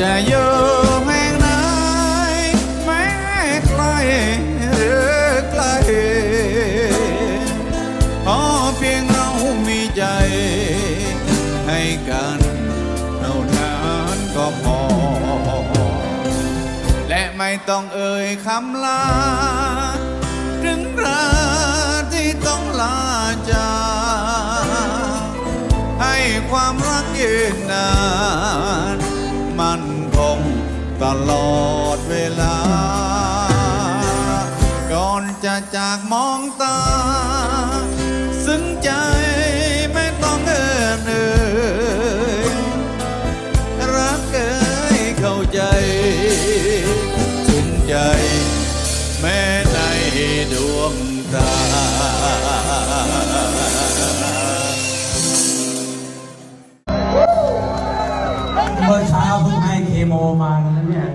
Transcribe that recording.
จะอยู่แห่งไหนแม้ไกลหรือไกลขอเพียงเรามีใจ ให้กันเท่านั้นก็พอ และไม่ต้องเอ่ยคำลา ถึงราที่ต้องลาจากให้ความรักยืนนาน มันคงตลอดเวลา ก่อนจะจากมองตา ซึ้งใจไม่ต้องเอ่ยเอ่ยรักเอ่ยเข้าใจถึงใจ แม้ในดวงตา เมื่อเช้าเพิ่งให้เคโมมานั้นเนี่ย